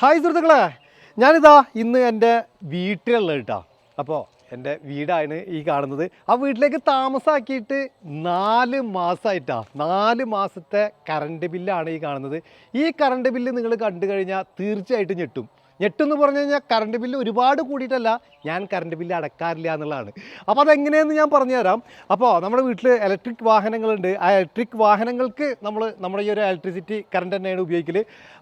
Hi സുഹൃത്തുക്കളെ. ഞാനിതാ ഇന്ന് എന്റെ വീട്ടിലുള്ള കേട്ടോ. അപ്പോൾ എന്റെ വീടാണ് ഈ കാണുന്നത്. ആ വീട്ടിലേക്ക് താമസാക്കിയിട്ട് നാല് മാസമായിട്ടാ നാല് മാസത്തെ കറണ്ട് ബില്ലാണ് ഈ കാണുന്നത്. ഈ കറണ്ട് ബില്ല് നിങ്ങൾ കണ്ടു കഴിഞ്ഞാൽ തീർച്ചയായിട്ടും ഞെട്ടും. ഞെട്ടെന്ന് പറഞ്ഞു കഴിഞ്ഞാൽ കറണ്ട് ബില്ല് ഒരുപാട് കൂടിയിട്ടല്ല ഞാൻ കറണ്ട് ബില്ല് അടക്കാറില്ല എന്നുള്ളതാണ്. അപ്പോൾ അതെങ്ങനെയെന്ന് ഞാൻ പറഞ്ഞുതരാം. അപ്പോൾ നമ്മുടെ വീട്ടിൽ ഇലക്ട്രിക് വാഹനങ്ങളുണ്ട്. ആ ഇലക്ട്രിക് വാഹനങ്ങൾക്ക് നമ്മൾ നമ്മുടെ ഈ ഒരു ഇലക്ട്രിസിറ്റി കറണ്ട് തന്നെയാണ് ഉപയോഗിക്കൽ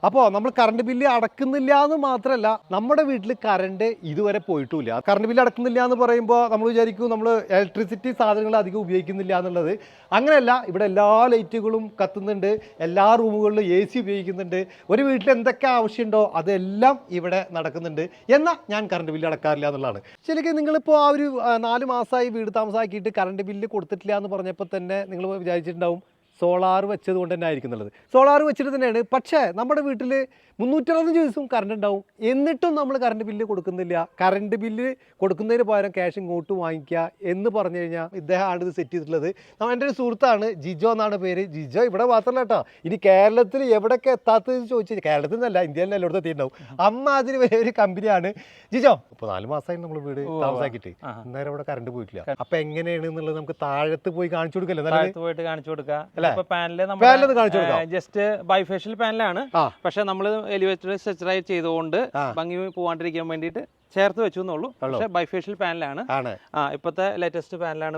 അപ്പോൾ നമ്മൾ കറണ്ട് ബില്ല് അടക്കുന്നില്ല എന്ന് മാത്രമല്ല നമ്മുടെ വീട്ടിൽ കറണ്ട് ഇതുവരെ പോയിട്ടുമില്ല കറണ്ട് ബില്ല് അടക്കുന്നില്ല എന്ന് പറയുമ്പോൾ നമ്മൾ വിചാരിക്കും നമ്മൾ ഇലക്ട്രിസിറ്റി സാധനങ്ങൾ അധികം ഉപയോഗിക്കുന്നില്ല എന്നുള്ളത്. അങ്ങനെയല്ല ഇവിടെ എല്ലാ ലൈറ്റുകളും കത്തുന്നുണ്ട്. എല്ലാ റൂമുകളിലും എ സി ഉപയോഗിക്കുന്നുണ്ട്. ഒരു വീട്ടിൽ എന്തൊക്കെ ആവശ്യമുണ്ടോ അതെല്ലാം ഇവിടെ നടക്കുന്നുണ്ട്. എന്നാൽ ഞാൻ കറണ്ട് ബില്ല് അടക്കാറില്ല എന്നുള്ളതാണ്. ശരിക്കും നിങ്ങളിപ്പോൾ ആ ഒരു നാല് മാസമായി വീട് താമസമാക്കിയിട്ട് കറണ്ട് ബില്ല് കൊടുത്തിട്ടില്ല എന്ന് പറഞ്ഞപ്പോൾ തന്നെ നിങ്ങൾ വിചാരിച്ചിട്ടുണ്ടാവും സോളാർ വെച്ചത് കൊണ്ട് തന്നെ ആയിരിക്കും എന്നുള്ളത്. സോളാർ വെച്ചിട്ട് തന്നെയാണ്. പക്ഷേ നമ്മുടെ വീട്ടിൽ മുന്നൂറ്ററുപത്തഞ്ച് ദിവസവും കറണ്ട് ഉണ്ടാവും. എന്നിട്ടും നമ്മൾ കറണ്ട് ബില്ല് കൊടുക്കുന്നില്ല. കറണ്ട് ബില്ല് കൊടുക്കുന്നതിന് പകരം ക്യാഷ് ഇങ്ങോട്ട് വാങ്ങിക്കുക എന്ന് പറഞ്ഞു കഴിഞ്ഞാൽ ഇദ്ദേഹമാണ് ഇത് സെറ്റ് ചെയ്തിട്ടുള്ളത്. എന്റെ ഒരു സുഹൃത്താണ് ജിജോ എന്നാണ് പേര്. ജിജോ ഇവിടെ മാത്രമല്ല കേട്ടോ. ഇനി കേരളത്തിൽ എവിടെയൊക്കെ എത്താത്തത് ചോദിച്ചു കേരളത്തിൽ നിന്നല്ല ഇന്ത്യയിൽ എല്ലായിടത്തും എത്തിയിട്ടുണ്ടാവും. അമ്മ അതിന് വലിയ ഒരു കമ്പനിയാണ് ജിജോ ഇപ്പോൾ നാല് മാസമായി നമ്മൾ വീട് താമസാക്കിയിട്ട്. അന്നേരം ഇന്നേരം ഇവിടെ കറണ്ട് പോയിട്ടില്ല. അപ്പോൾ എങ്ങനെയാണ് എന്നുള്ളത് നമുക്ക് താഴത്ത് പോയി കാണിച്ചു കൊടുക്കല്ലേ? നല്ലത്? താഴത്ത് പോയിട്ട് കാണിച്ചു കൊടുക്കുക പാനൽ. Just bifacial പാനലാണ്. പക്ഷെ നമ്മൾ എലിവേറ്റഡ് സെച്ചറായി ചെയ്തുകൊണ്ട്. ഭംഗി പോവാണ്ടിരിക്കാൻ വേണ്ടിയിട്ട് ചേർത്ത് വെച്ചു എന്നുള്ളൂ പക്ഷേ ബൈഫേഷ്യൽ പാനലാണ് ആ ഇപ്പോഴത്തെ ലേറ്റസ്റ്റ് പാനലാണ്.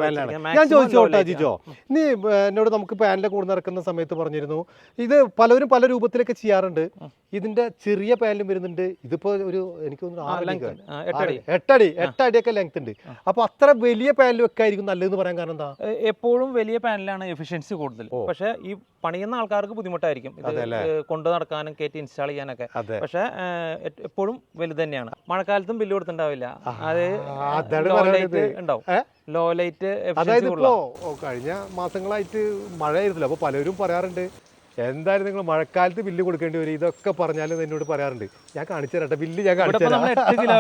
ഞാൻ ചോദിച്ചോട്ടെ. ജിജോ? നീ എന്നോട് നമുക്ക് പാനലിന്റെ കൂടെ നടക്കുന്ന സമയത്ത് പറഞ്ഞിരുന്നു. ഇത് പലരും പല രൂപത്തിലൊക്കെ ചെയ്യാറുണ്ട്. ഇതിന്റെ ചെറിയ പാനലും വരുന്നുണ്ട്. ഇതിപ്പോ ഒരു എനിക്ക് തോന്നുന്നു എട്ടടി എട്ടടി എട്ടടിയൊക്കെ ലെങ്ത് ഉണ്ട്. അപ്പൊ അത്ര വലിയ പാനലും ഒക്കെ ആയിരിക്കും നല്ലതെന്ന് പറയാൻ കാരണം എന്താ? എപ്പോഴും വലിയ പാനലാണ് എഫിഷ്യൻസി കൂടുതൽ. പക്ഷേ ഈ പണിയുന്ന ആൾക്കാർക്ക് ബുദ്ധിമുട്ടായിരിക്കും. കൊണ്ടു നടക്കാനും കയറ്റി ഇൻസ്റ്റാൾ ചെയ്യാനൊക്കെ. പക്ഷെ എപ്പോഴും വലുത് തന്നെയാണ്. മഴക്കാലത്തും ബില്ല് കൊടുത്തിട്ടുണ്ടാവില്ല. അത് ലോ ലൈറ്റ് ഉണ്ടാവും? ലോ ലൈറ്റ് അതായത് ഇപ്പോ കഴിഞ്ഞ മാസങ്ങളായിട്ട് മഴയായിരുന്നല്ലോ. അപ്പൊ പലരും പറയാറുണ്ട് എന്തായാലും നിങ്ങൾ മഴക്കാലത്ത് ബില്ല് കൊടുക്കേണ്ടി വരും. ഇതൊക്കെ പറഞ്ഞാലും എന്നോട് പറയാറുണ്ട്. ഞാൻ കാണിച്ചു തരട്ടെ ബില്ല് ഞാൻ കാണിച്ചു തരാം.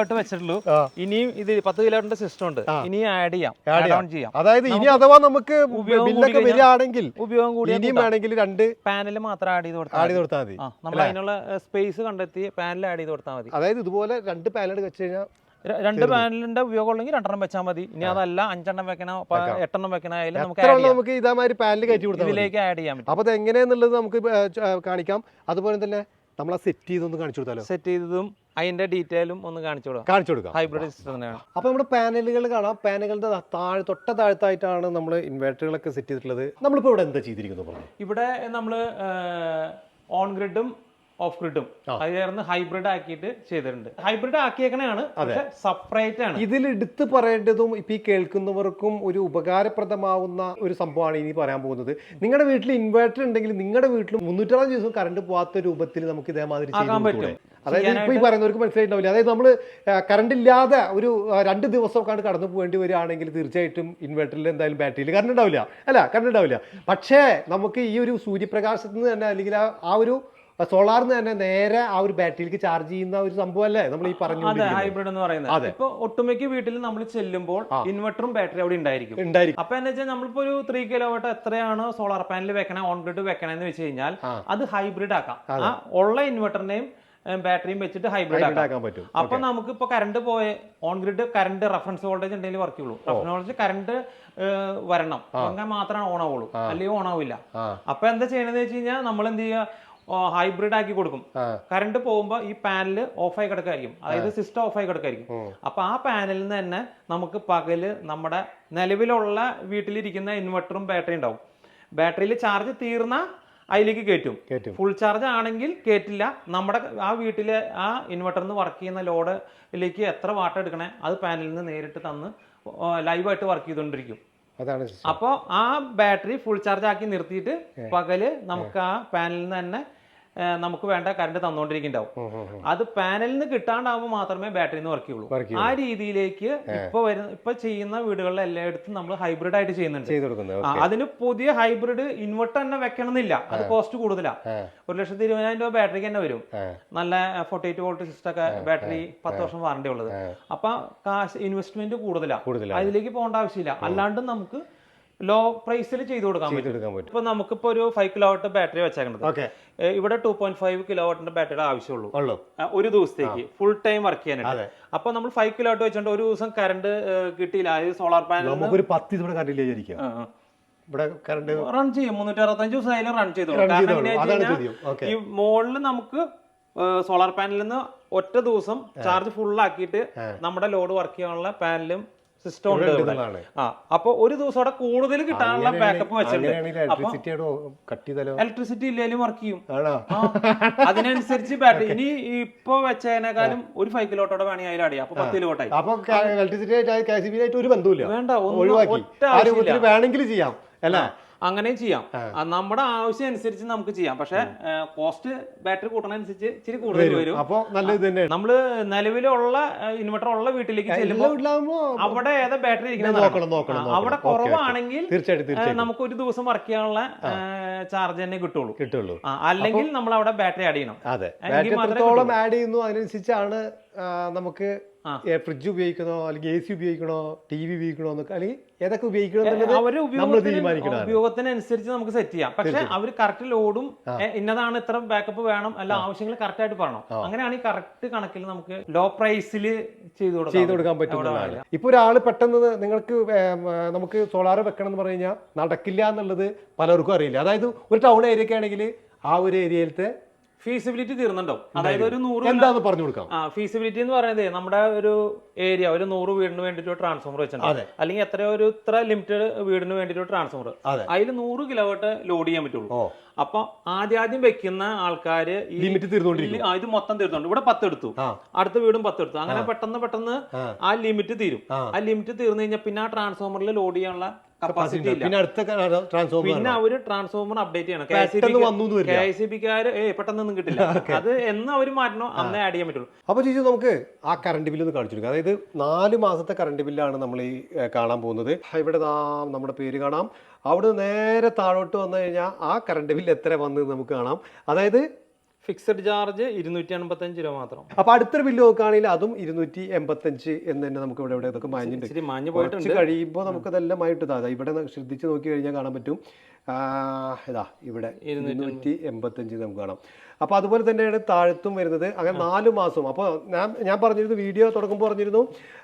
എട്ട് വെച്ചിട്ടുള്ളൂ. ഇനിയും ഇത് പത്ത് കിലോന്റെ സിസ്റ്റം ഉണ്ട്. ഇനി ആഡ് ചെയ്യാം. ആഡ് ചെയ്യാം. ഓൺ ചെയ്യാം. അതായത് ഇനി അഥവാ നമുക്ക് ബില്ലൊക്കെ വരികയാണെങ്കിൽ ഉപയോഗം കൂടി ഇനിയും വേണമെങ്കിൽ രണ്ട് പാനൽ മാത്രം ആഡ് ചെയ്ത് കൊടുത്താൽ ആഡ് ചെയ്ത് കൊടുത്താൽ മതി. നമ്മൾ അതിനുള്ള സ്പേസ് കണ്ടെത്തി പാനൽ ആഡ് ചെയ്ത് കൊടുത്താൽ മതി. അതായത് ഇതുപോലെ രണ്ട് പാനൽ വെച്ച് കഴിഞ്ഞാൽ രണ്ട് പാനലിന്റെ ഉപയോഗം ഉള്ളെങ്കിൽ രണ്ടെണ്ണം വെച്ചാൽ മതി. ഇനി അതല്ല അഞ്ചെണ്ണം വെക്കണോ? എട്ടെണ്ണം വെക്കണായാലും നമുക്ക്. നമുക്ക് ഇതേമാതിരി പാനൽ കയറ്റി കൊടുത്താൽ ഇതിലേക്ക് ആഡ് ചെയ്യാൻ പറ്റും. അപ്പൊ അത് എങ്ങനെയാന്നുള്ളത് നമുക്ക് കാണിക്കാം. അതുപോലെ തന്നെ നമ്മൾ ആ സെറ്റ് ചെയ്തൊന്ന് കാണിച്ചു കൊടുത്താലോ? സെറ്റ് ചെയ്തതും അതിന്റെ ഡീറ്റെയിലും ഒന്ന് കാണിച്ചു കൊടുക്കാം. കാണിച്ചു കൊടുക്കാം. ഹൈബ്രിഡ് സിസ്റ്റം തന്നെയാണ് അപ്പൊ നമ്മുടെ പാനലുകൾ കാണാം. പാനലുകളുടെ താഴെ തൊട്ട താഴത്തായിട്ടാണ് നമ്മൾ ഇൻവെർട്ടറുകളൊക്കെ സെറ്റ് ചെയ്തിട്ടുള്ളത്. നമ്മളിപ്പോ ഇവിടെ എന്താ ചെയ്തിരിക്കുന്നത്? പറഞ്ഞു. ഇവിടെ നമ്മൾ ഓൺ ഗ്രിഡും ഓഫ് ഗ്രിഡും അത് ചേർന്ന് ഹൈബ്രിഡ് ആക്കിയിട്ട് ചെയ്തിട്ടുണ്ട്. ഹൈബ്രിഡ് ആക്കിയേക്കണാണ് പക്ഷെ സെപ്പറേറ്റ് ആണ്. ഇതിൽ എടുത്തു പറയേണ്ടതും ഇപ്പൊ ഈ കേൾക്കുന്നവർക്കും ഒരു ഉപകാരപ്രദമാവുന്ന ഒരു സംഭവമാണ് ഇനി പറയാൻ പോകുന്നത്. നിങ്ങളുടെ വീട്ടിൽ ഇൻവേർട്ടർ ഉണ്ടെങ്കിൽ നിങ്ങളുടെ വീട്ടിൽ മുന്നൂറ്റാറ് ദിവസം കറണ്ട് പോവാത്ത രൂപത്തിൽ നമുക്ക് ഇതേമാതിരി ചെയ്യാൻ പറ്റും. അതായത് ഇപ്പൊ ഈ പറയുന്നവർക്ക് മനസ്സിലായിട്ടുണ്ടാവില്ല. അതായത് നമ്മൾ കറണ്ട് ഇല്ലാതെ ഒരു രണ്ട് ദിവസം കണ്ട് കടന്നു പോകേണ്ടി വരികയാണെങ്കിൽ തീർച്ചയായിട്ടും ഇൻവെർട്ടറിൽ എന്തായാലും ബാറ്ററിയിൽ കറണ്ട് ഉണ്ടാവില്ല. അല്ല കറണ്ട് ഉണ്ടാവില്ല. പക്ഷേ നമുക്ക് ഈ ഒരു സൂര്യപ്രകാശത്ത് നിന്ന് തന്നെ അല്ലെങ്കിൽ ആ ഒരു സോളാറിൽ നിന്ന് തന്നെ നേരെ ആ ഒരു ബാറ്ററിയിലേക്ക് ചാർജ് ചെയ്യുന്ന ഒരു സംഭവമല്ലേ? നമ്മൾ ഈ പറഞ്ഞു അതെ ഹൈബ്രിഡ് എന്ന് പറയുന്നത്. ഇപ്പൊ ഒട്ടുമിക്ക വീട്ടിൽ നമ്മൾ ചെല്ലുമ്പോൾ ഇൻവെർട്ടറും ബാറ്ററി അവിടെ ഉണ്ടായിരിക്കും. ഉണ്ടായിരിക്കും. അപ്പൊ എന്താ വെച്ചാൽ നമ്മളിപ്പോ ഒരു ത്രീ കിലോ വട്ട് എത്രയാണ് സോളാർ പാനൽ വെക്കണേ ഓൺ ഗ്രിഡ് വെക്കണേ എന്ന് വെച്ച് കഴിഞ്ഞാൽ അത് ഹൈബ്രിഡ് ആക്കാം. ആ ഉള്ള ഇൻവെർട്ടറിനെയും ബാറ്ററിയും വെച്ചിട്ട് ഹൈബ്രിഡ് ആക്കാൻ പറ്റും. അപ്പൊ നമുക്ക് ഇപ്പൊ കറണ്ട് പോയ on grid current reference voltage ഉണ്ടെങ്കിൽ വർക്ക് ചെയ്യുള്ളൂ. റെഫറൻസ് വോൾട്ടേജ് കറണ്ട് വരണം. അങ്ങനെ മാത്രമേ ഓൺ ആവുള്ളൂ. അല്ലെങ്കിൽ ഓൺ ആവില്ല. അപ്പൊ എന്താ ചെയ്യണമെന്ന് വെച്ച് കഴിഞ്ഞാൽ നമ്മൾ എന്ത് ചെയ്യുക? ഹൈബ്രിഡ് ആക്കി കൊടുക്കും. കറണ്ട് പോകുമ്പോൾ ഈ പാനൽ ഓഫായി കിടക്കായിരിക്കും അതായത് സിസ്റ്റം ഓഫായി കിടക്കായിരിക്കും അപ്പൊ ആ പാനലിൽ നിന്ന് തന്നെ നമുക്ക് പകൽ നമ്മുടെ നിലവിലുള്ള വീട്ടിലിരിക്കുന്ന ഇൻവെർട്ടറും ബാറ്ററി ഉണ്ടാവും. ബാറ്ററിയിൽ ചാർജ് തീർന്ന അതിലേക്ക് കയറ്റും. ഫുൾ ചാർജ് ആണെങ്കിൽ കയറ്റില്ല. നമ്മുടെ ആ വീട്ടിലെ ആ ഇൻവെർട്ടറിൽ നിന്ന് വർക്ക് ചെയ്യുന്ന ലോഡിലേക്ക് എത്ര വാട്ട് എടുക്കണേ അത് പാനലിൽ നിന്ന് നേരിട്ട് തന്ന് ലൈവായിട്ട് വർക്ക് ചെയ്തുകൊണ്ടിരിക്കും അതാണ് അപ്പോൾ ആ ബാറ്ററി ഫുൾ ചാർജ് ആക്കി നിർത്തിയിട്ട് പകൽ നമുക്ക് ആ പാനലിൽ നിന്ന് തന്നെ നമുക്ക് വേണ്ട കറണ്ട് തന്നുകൊണ്ടിരിക്കുന്നുണ്ടാവും. അത് പാനലിൽ നിന്ന് കിട്ടാണ്ടാവുമ്പോൾ മാത്രമേ ബാറ്ററി നിന്ന് വർക്ക് ചെയ്യുള്ളൂ. ആ രീതിയിലേക്ക് ഇപ്പൊ വരുന്ന ഇപ്പൊ ചെയ്യുന്ന വീടുകളിൽ എല്ലായിടത്തും നമ്മൾ ഹൈബ്രിഡ് ആയിട്ട് ചെയ്യുന്നുണ്ട്. അതിന് പുതിയ ഹൈബ്രിഡ് ഇൻവെർട്ടർ തന്നെ വെക്കണമെന്നില്ല. അത് കോസ്റ്റ് കൂടുതലാണ് ഒരു ലക്ഷത്തി ഇരുപതിനായിരം രൂപ ബാറ്ററിക്ക് തന്നെ വരും. നല്ല ഫോർട്ടി എയ്റ്റ് വോൾട്ട് സിസ്റ്റം ഒക്കെ ബാറ്ററി പത്ത് വർഷം വാറണ്ടി ഉള്ളത്. അപ്പൊ കാശ് ഇൻവെസ്റ്റ്മെന്റ് കൂടുതലാ. കൂടുതലാണ്. അതിലേക്ക് പോകേണ്ട ആവശ്യമില്ല. അല്ലാണ്ട് നമുക്ക് ലോ പ്രൈസിൽ ചെയ്തു കൊടുക്കാൻ പറ്റും. ഇപ്പൊ നമുക്കിപ്പോ ഒരു ഫൈവ് കിലോ വാട്ട് ബാറ്ററി വെച്ചേക്കുന്നത് ഇവിടെ ടു പോയിന്റ് ഫൈവ് കിലോ വാട്ടിന്റെ ബാറ്ററിയുടെ ആവശ്യമുള്ളൂ. ഒരു ദിവസത്തേക്ക് ഫുൾ ടൈം വർക്ക് ചെയ്യാനായിട്ട്. അതെ. അപ്പൊ നമ്മൾ ഫൈവ് കിലോ വാട്ട് വെച്ചോണ്ട് ഒരു ദിവസം കറണ്ട് കിട്ടിയില്ല. അതായത് സോളാർ പാനൽ നമുക്കൊരു പത്ത് ഇവിടെ വിചാരിക്കാം ഇവിടെ കറണ്ട് റൺ ചെയ്യും. മുന്നൂറ്റി അറുപത്തഞ്ച് ദിവസം അതിൽ റൺ Okay. ഈ മോളിൽ നമുക്ക് സോളാർ പാനലിൽ നിന്ന് ഒറ്റ ദിവസം ചാർജ് ഫുൾ ആക്കിയിട്ട് നമ്മുടെ ലോഡ് വർക്ക് ചെയ്യാനുള്ള പാനലും സിസ്റ്റം ഉണ്ട് ഇവിടെ. ആ അപ്പൊ ഒരു ദിവസം അവിടെ കൂടുതൽ കിട്ടാനുള്ള ബാക്കപ്പ് വെച്ചിട്ടുണ്ട്. അങ്ങനെയാണെങ്കിൽ ഇലക്ട്രിസിറ്റിയോട് കട്ട് ചെയ്താലോ? ഇലക്ട്രിസിറ്റി ഇല്ലെങ്കിലും വർക്ക് ചെയ്യും. ആണോ? ആ, അതിനനുസരിച്ച് ബാറ്ററി ഇനി ഇപ്പൊ വെച്ചതിനേക്കാളും ഒരു ഫൈവ് കിലോട്ടോടെ വേണമെങ്കിൽ അതിൽ അടിയാ. അപ്പൊ പത്ത് കിലോട്ടായി അപ്പൊ ഇലക്ട്രിസിറ്റി ആയിട്ട് കെ സി ബി ആയിട്ട് ഒരു ബന്ധവുമില്ല. വേണ്ട ഒന്നും ഒഴിവാക്കി. ഒറ്റ ആവശ്യമില്ല. രൂപത്തിൽ വേണമെങ്കിൽ ചെയ്യാം. അല്ല? അങ്ങനെയും ചെയ്യാം. നമ്മുടെ ആവശ്യം അനുസരിച്ച് നമുക്ക് ചെയ്യാം. പക്ഷെ കോസ്റ്റ് ബാറ്ററി കൂട്ടണനുസരിച്ച് ഇച്ചിരി കൂടുതൽ വരും. അപ്പൊ നല്ലത് തന്നെയാണ് നമ്മൾ നിലവിലുള്ള ഇൻവെർട്ടർ ഉള്ള വീട്ടിലേക്ക് ചെല്ലുമ്പോൾ അവിടെ ഏതാ ബാറ്ററി ഇരിക്കുന്നത്. അവിടെ. കുറവാണെങ്കിൽ നമുക്ക് ഒരു ദിവസം വർക്ക് ചെയ്യാനുള്ള ചാർജ് തന്നെ കിട്ടുള്ളൂ. കിട്ടുള്ളൂ. അല്ലെങ്കിൽ നമ്മൾ അവിടെ ബാറ്ററി ആഡ് ചെയ്യണം. അതെ. എത്രത്തോളം ആഡ് ചെയ്യുന്നു അതിനനുസരിച്ചാണ് നമുക്ക് ഫ്രിഡ്ജ് ഉപയോഗിക്കണോ അല്ലെങ്കിൽ എ സി ഉപയോഗിക്കണോ ടി വി ഉപയോഗിക്കണോ എന്നൊക്കെ അല്ലെങ്കിൽ ഏതൊക്കെ ഉപയോഗിക്കണം ഉപയോഗത്തിനനുസരിച്ച് നമുക്ക് സെറ്റ് ചെയ്യാം. പക്ഷെ അവർ കറക്റ്റ് ലോഡും ഇന്നതാണ് ഇത്ര ബാക്കപ്പ് വേണം അല്ല ആവശ്യങ്ങൾ കറക്റ്റ് ആയിട്ട് പറയണം. അങ്ങനെയാണ് ഈ കറക്റ്റ് കണക്കിൽ നമുക്ക് ലോ പ്രൈസിൽ ചെയ്ത് കൊടുക്കാൻ പറ്റുന്നതാണ്. ഇപ്പൊ ഒരാൾ പെട്ടെന്ന് നിങ്ങൾക്ക് നമുക്ക് സോളാർ വെക്കണം എന്ന് പറഞ്ഞു കഴിഞ്ഞാൽ നടക്കില്ല എന്നുള്ളത് പലർക്കും അറിയില്ല. അതായത് ഒരു ടൗൺ ഏരിയ ഒക്കെ ആണെങ്കിൽ ആ ഒരു ഏരിയയിലത്തെ ഫീസിബിലിറ്റി തീർന്നുണ്ടോ അതായത് ഒരു നൂറ് എന്താന്ന് പറഞ്ഞു കൊടുക്കാം? ആ ഫീസിബിലിറ്റി എന്ന് പറയുന്നത് നമ്മുടെ ഒരു ഏരിയ ഒരു നൂറ് വീടിന് വേണ്ടിയിട്ട് ഒരു ട്രാൻസ്ഫോമർ വെച്ചിട്ടുണ്ട്. അല്ലെങ്കിൽ എത്രയോ ഒരു ഇത്ര ലിമിറ്റഡ് വീടിന് വേണ്ടിയിട്ട് ഒരു ട്രാൻസ്ഫോമർ അതെ. അതിൽ നൂറ് കിലോവാട്ട് ലോഡ് ചെയ്യാൻ പറ്റുള്ളൂ. അപ്പൊ ആദ്യാദ്യം ആദ്യം വെക്കുന്ന ആൾക്കാര് ലിമിറ്റ് തീർന്നുകൊണ്ടിരിക്കും. ഇത് മൊത്തം തീർന്നുണ്ട് ഇവിടെ പത്ത് എടുത്തു. അടുത്ത വീടും പത്ത് എടുത്തു. അങ്ങനെ പെട്ടെന്ന് പെട്ടെന്ന് ആ. ലിമിറ്റ് തീരും. ആ. ലിമിറ്റ് തീർന്നു കഴിഞ്ഞാൽ പിന്നെ ആ ട്രാൻസ്ഫോമറിൽ ലോഡ് ചെയ്യാനുള്ള കപ്പാസിറ്റി ഇല്ല. പിന്നെ അടുത്ത ട്രാൻസ്ഫോമർ പിന്നെ അവർ ട്രാൻസ്ഫോമർ അപ്ഡേറ്റ് ചെയ്യണം. കെ ഐ സി ബിക്കാര് ഏ പെട്ടെന്നൊന്നും കിട്ടില്ല. അത് എന്ന് അവർ മാറ്റണോ അന്നേ ആഡ് ചെയ്യാൻ പറ്റുള്ളൂ. അപ്പോൾ ചേച്ചി നമുക്ക് ആ കറണ്ട് ബില്ല് ഒന്ന് കാണിച്ചു കൊടുക്കാം. അതായത് നാല് മാസത്തെ കറണ്ട് ബില്ലാണ് നമ്മൾ ഈ കാണാൻ പോകുന്നത്. ഇവിടെ നമ്മുടെ പേര് കാണാം. അവിടെ നേരെ താഴോട്ട് വന്നു കഴിഞ്ഞാൽ ആ കറണ്ട് ബില്ല് എത്ര വന്ന് നമുക്ക് കാണാം. അതായത് ഫിക്സഡ് ചാർജ് ഇരുന്നൂറ്റി അൻപത്തഞ്ച് രൂപ മാത്രം. അപ്പൊ അടുത്തൊരു ബില്ല് നോക്കുകയാണെങ്കിൽ അതും ഇരുന്നൂറ്റി എൺപത്തഞ്ച് എന്ന് തന്നെ നമുക്ക് ഇവിടെ ഇവിടെ ഇതൊക്കെ മാഞ്ഞിട്ടുണ്ട്. പോയിട്ട് കഴിയുമ്പോൾ കഴിയുമ്പോൾ നമുക്കതെല്ലാം ആയിട്ട് ഇവിടെ ശ്രദ്ധിച്ച് നോക്കി കഴിഞ്ഞാൽ കാണാൻ പറ്റും. ഇതാ ഇവിടെ ഇരുന്നൂറ്റി എൺപത്തഞ്ച് നമുക്ക് കാണാം. അപ്പോൾ അതുപോലെ തന്നെയാണ് താഴത്തും വരുന്നത്. അങ്ങനെ നാല് മാസം അപ്പോൾ ഞാൻ ഞാൻ പറഞ്ഞിരുന്നു വീഡിയോ തുടങ്ങുമ്പോൾ പറഞ്ഞിരുന്നു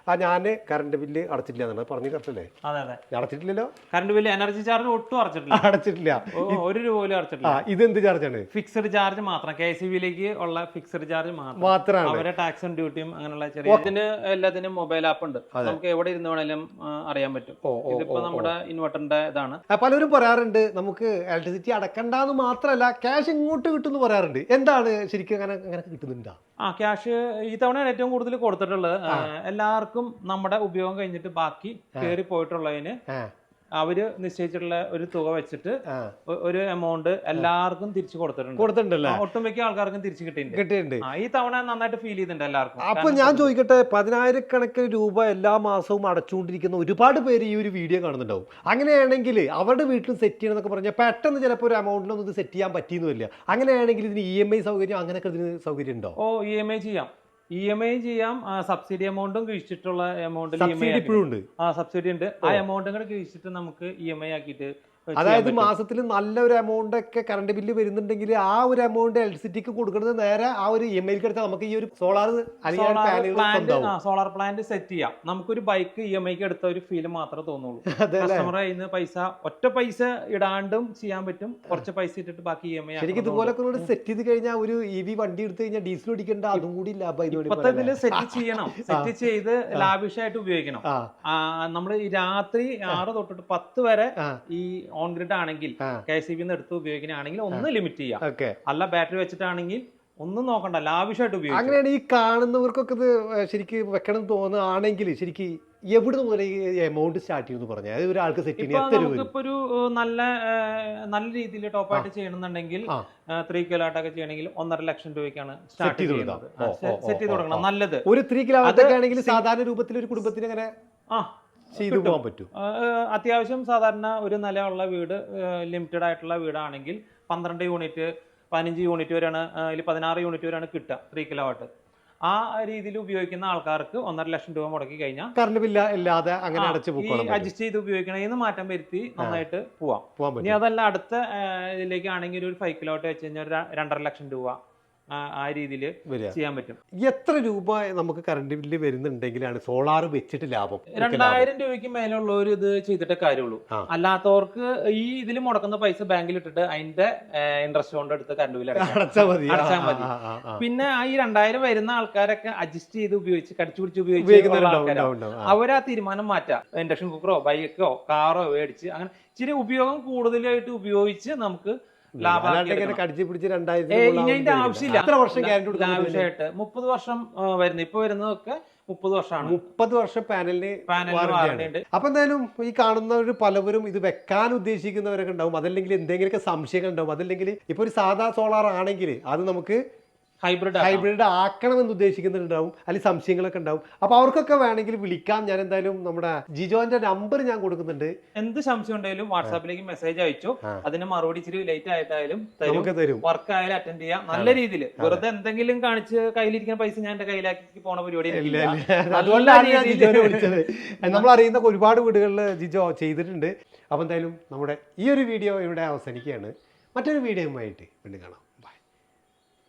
ആ ഞാൻ കറണ്ട് ബില്ല് അടച്ചിട്ടില്ല എന്നാണ്. പറഞ്ഞു കറക്റ്റല്ലേ അടച്ചിട്ടില്ലല്ലോ? കറണ്ട് ബില്ല് എനർജി ചാർജ് ഒട്ടും അടച്ചിട്ടില്ല. അടച്ചിട്ടില്ല. ഒരു രൂപ പോലും ഇത് എന്ത് ചാർജ് ചാർജാണ് ഫിക്സഡ് ചാർജ് മാത്രം. കെ സി ബിയിലേക്ക് ഉള്ള ഫിക്സഡ് ചാർജ് മാത്രം. മാത്രമാണ് അവരെ ടാക്സും ഡ്യൂട്ടിയും അങ്ങനെയുള്ള ചെറിയ ഇതിന് എല്ലാത്തിനും മൊബൈൽ ആപ്പ് ഉണ്ട്. നമുക്ക് എവിടെ ഇരുന്ന് വേണേലും അറിയാൻ പറ്റും. ഇതിപ്പോ നമ്മുടെ ഇൻവെർട്ടറിന്റെ ഇതാണ്. പലരും പറയാറുണ്ട് നമുക്ക് ഇലക്ട്രിസിറ്റി അടക്കണ്ടെന്ന് മാത്രമല്ല ക്യാഷ് ഇങ്ങോട്ട് കിട്ടുമെന്ന് പറയാറുണ്ട്. എന്താണ് ശരിക്കും അങ്ങനെ അങ്ങനെ കിട്ടുന്നുണ്ടോ? ആ ക്യാഷ് ഈ തവണയാണ് ഏറ്റവും കൂടുതൽ കൊടുത്തിട്ടുള്ളത്. എല്ലാവർക്കും നമ്മുടെ ഉപയോഗം കഴിഞ്ഞിട്ട് ബാക്കി കയറി പോയിട്ടുള്ളതിന് ആ അവർ നിശ്ചയിച്ചിട്ടുള്ള ഒരു തുക വെച്ചിട്ട് ഒരു എമൗണ്ട് എല്ലാവർക്കും തിരിച്ചു കൊടുത്തിട്ടുണ്ട്. കൊടുത്തിട്ടുണ്ടല്ലേ? ഒട്ടുമിക്ക ആൾക്കാർക്കും തിരിച്ചു കിട്ടിയിട്ടുണ്ട്. കിട്ടിയിട്ടുണ്ട്. ഈ തവണ നന്നായിട്ട് ഫീൽ ചെയ്തിട്ടുണ്ട് എല്ലാവർക്കും. അപ്പൊ ഞാൻ ചോദിക്കട്ടെ പതിനായിരക്കണക്കിന് രൂപ എല്ലാ മാസവും അടച്ചുകൊണ്ടിരിക്കുന്ന ഒരുപാട് പേര് ഈ ഒരു വീഡിയോ കാണുന്നുണ്ടാവും. അങ്ങനെയാണെങ്കിൽ അവരുടെ വീട്ടിൽ സെറ്റ് ചെയ്യണമെന്നൊക്കെ പറഞ്ഞാൽ പെട്ടെന്ന് ചിലപ്പോൾ ഒരു എമൗണ്ടിനൊന്നും ഇത് സെറ്റ് ചെയ്യാൻ പറ്റിയെന്നില്ല അങ്ങനെയാണെങ്കിൽ ഇതിന് ഇ എം ഐ സൗകര്യം അങ്ങനെയൊക്കെ ഇതിന് സൗകര്യം ഉണ്ടോ? ഓ ഇ എം ഐ ചെയ്യാം. ഇ എം ഐ ചെയ്യാം. സബ്സിഡി എമൗണ്ടും കഴിച്ചിട്ടുള്ള എമൗണ്ടിൽ ഇ എം ഐ സബ്സിഡി ഇപ്പോഴും ഉണ്ട്. ആ സബ്സിഡി ഉണ്ട്. ആ എമൗണ്ടും കൂടെ കഴിച്ചിട്ട് നമുക്ക് ഇ എം ഐ ആക്കിയിട്ട് അതായത് മാസത്തിൽ നല്ല ഒരു എമൗണ്ട് ഒക്കെ കറണ്ട് ബില്ല് വരുന്നുണ്ടെങ്കിൽ ആ ഒരു എമൗണ്ട് ഇലക്ട്രിസിറ്റിക്ക് കൊടുക്കുന്നത് നേരെ ആ ഒരു ഇ എം ഐക്ക് എടുത്താൽ നമുക്ക് ഈ ഒരു സോളാർ അല്ലെങ്കിൽ solar plant solar plant set ചെയ്യാം. നമുക്കൊരു ബൈക്ക് ഇ എം ഐക്ക് എടുത്ത ഒരു ഫീൽ മാത്രമേ തോന്നുള്ളൂ. കയ്യിൽ പൈസ ഒറ്റ പൈസ ഇടാണ്ടും ചെയ്യാൻ പറ്റും. കുറച്ച് പൈസ ഇട്ടിട്ട് ബാക്കി ഇ എം ഐ ശരിക്കും ഇതുപോലെ സെറ്റ് ചെയ്ത് കഴിഞ്ഞാൽ ഒരു ഇ വി വണ്ടി എടുത്തു കഴിഞ്ഞാൽ ഡീസൽ ഓടിക്കേണ്ട അതും കൂടി ഇതിൽ സെറ്റ് ചെയ്യണം. സെറ്റ് ചെയ്ത് ലാവിഷായിട്ട് ഉപയോഗിക്കണം. നമ്മൾ രാത്രി ആറ് തൊട്ടിട്ട് പത്ത് വരെ ഈ ഓൺ ഗ്രിഡ് ആണെങ്കിൽ. കെ സി ബിന്ന് എടുത്ത് ഉപയോഗിക്കുകയാണെങ്കിൽ ഒന്ന് ലിമിറ്റ് ചെയ്യാം. അല്ല ബാറ്ററി വെച്ചിട്ടാണെങ്കിൽ ഒന്നും നോക്കണ്ട ലാവിഷായിട്ട് ഉപയോഗിക്കും. അങ്ങനെയാണ് ഈ കാണുന്നവർക്കൊക്കെ ഇത് ശരിക്ക് വെക്കണം എന്ന് തോന്നുകയാണെങ്കിൽ ശരിക്ക് എവിടെ മുതൽ ഈ എമൗണ്ട് സ്റ്റാർട്ട് ചെയ്യുമെന്ന് പറഞ്ഞാൽ അത് ഒരാൾക്ക് സെറ്റ്? നമുക്കിപ്പോ ഒരു നല്ല നല്ല രീതിയിൽ ടോപ്പായിട്ട് ചെയ്യണമെന്നുണ്ടെങ്കിൽ. ത്രീ കിലോ ആട്ടൊക്കെ ചെയ്യണമെങ്കിൽ ഒന്നര ലക്ഷം രൂപയ്ക്കാണ് സ്റ്റാർട്ട് ചെയ്ത് സെറ്റ് ചെയ്ത് തുടങ്ങണം നല്ലത്. ഒരു ത്രീ കിലോ ആണെങ്കിൽ സാധാരണ രൂപത്തിൽ ഒരു കുടുംബത്തിന് അങ്ങനെ ആ. ചെയ്തു പോകാൻ പറ്റും. അത്യാവശ്യം സാധാരണ ഒരു നിലയുള്ള വീട് ലിമിറ്റഡ് ആയിട്ടുള്ള വീടാണെങ്കിൽ പന്ത്രണ്ട് യൂണിറ്റ് പതിനഞ്ച് യൂണിറ്റ് വരെയാണ് അതിൽ പതിനാറ് യൂണിറ്റ് വരെയാണ് കിട്ടുക ത്രീ കിലോ വാട്ട് ആ രീതിയിൽ ഉപയോഗിക്കുന്ന ആൾക്കാർക്ക് ഒന്നര ലക്ഷം രൂപ മുടക്കി കഴിഞ്ഞാൽ കറണ്ട് ബില്ല് ഇല്ലാതെ അങ്ങനെ അടച്ചു അഡ്ജസ്റ്റ് ചെയ്ത് ഉപയോഗിക്കണമെന്ന് മാറ്റം വരുത്തി നന്നായിട്ട് പോവാം. ഇനി അതല്ല അടുത്ത ഇതിലേക്കാണെങ്കിൽ ഒരു ഫൈവ് കിലോട്ട് വെച്ച് കഴിഞ്ഞാൽ രണ്ടര ലക്ഷം രൂപ. ആ, രീതിയിൽ ചെയ്യാൻ പറ്റും. എത്ര രൂപ നമുക്ക് കറണ്ട് ബില്ല് വരുന്നുണ്ടെങ്കിലാണ് സോളാർ വെച്ചിട്ട് ലാഭം. രണ്ടായിരം രൂപയ്ക്ക് മേലുള്ളവർ ഇത് ചെയ്തിട്ടേ കാര്യമുള്ളൂ. അല്ലാത്തവർക്ക് ഈ ഇതിൽ മുടക്കുന്ന പൈസ ബാങ്കിൽ ഇട്ടിട്ട് അതിന്റെ ഇൻട്രസ്റ്റ് കൊണ്ട് എടുത്ത് കറണ്ട് ബില്ല് അടച്ചാൽ അടച്ചാ മതി. പിന്നെ ആ ഈ രണ്ടായിരം വരുന്ന ആൾക്കാരൊക്കെ അഡ്ജസ്റ്റ് ചെയ്ത് ഉപയോഗിച്ച് കടിച്ചു പിടിച്ച് ഉപയോഗിച്ച്. അവരാ തീരുമാനം മാറ്റാം. ഇൻഡക്ഷൻ കുക്കറോ ബൈക്കോ കാറോ മേടിച്ച്. അങ്ങനെ ഇച്ചിരി ഉപയോഗം കൂടുതലായിട്ട് ഉപയോഗിച്ച് നമുക്ക് കടിച്ച് പിടിച്ച് രണ്ടായിരത്തി ആവശ്യമില്ല. എത്ര വർഷം ഗ്യാരണ്ടി മുപ്പത് വർഷം വരുന്നു ഇപ്പൊ വരുന്നതൊക്കെ മുപ്പത് വർഷമാണ്. മുപ്പത് വർഷം പാനലിന് അപ്പൊ എന്തായാലും ഈ കാണുന്നവർ പലവരും ഇത് വെക്കാൻ ഉദ്ദേശിക്കുന്നവരൊക്കെ ഉണ്ടാവും. അതല്ലെങ്കിൽ എന്തെങ്കിലുമൊക്കെ സംശയങ്ങൾ ഉണ്ടാവും. അതല്ലെങ്കിൽ ഇപ്പൊ ഒരു സാധാ സോളാർ ആണെങ്കിൽ അത് നമുക്ക് ഹൈബ്രിഡ് ഹൈബ്രിഡ് ആക്കണം എന്ന് ഉദ്ദേശിക്കുന്നുണ്ടാവും. അല്ലെങ്കിൽ സംശയങ്ങളൊക്കെ ഉണ്ടാവും. അപ്പൊ അവർക്കൊക്കെ വേണമെങ്കിൽ വിളിക്കാം. ഞാൻ എന്തായാലും നമ്മുടെ ജിജോന്റെ നമ്പർ ഞാൻ കൊടുക്കുന്നുണ്ട്. എന്ത് സംശയം ഉണ്ടെങ്കിലും വാട്സാപ്പിലേക്ക് മെസ്സേജ് അയച്ചു. അതിന് മറുപടി ഇച്ചിരി ലേറ്റ് ആയിട്ടായാലും തരും. വർക്ക് ആയാലും അറ്റൻഡ് ചെയ്യാം. നല്ല രീതിയിൽ. വെറുതെ എന്തെങ്കിലും കാണിച്ച് കയ്യിലിരിക്കുന്ന പൈസ ഞാൻ എന്റെ കയ്യിലാക്കി പോണ പരിപാടി അതുകൊണ്ടാണ് ഞാൻ ജിജോനെ വിളിച്ചത്. നമ്മൾ അറിയുന്ന ഒരുപാട് വീടുകളിൽ ജിജോ ചെയ്തിട്ടുണ്ട്. അപ്പോൾ എന്തായാലും നമ്മുടെ ഈ ഒരു വീഡിയോ ഇവിടെ അവസാനിക്കുകയാണ്. മറ്റൊരു വീഡിയോയുമായിട്ട് വീണ്ടും കാണാം.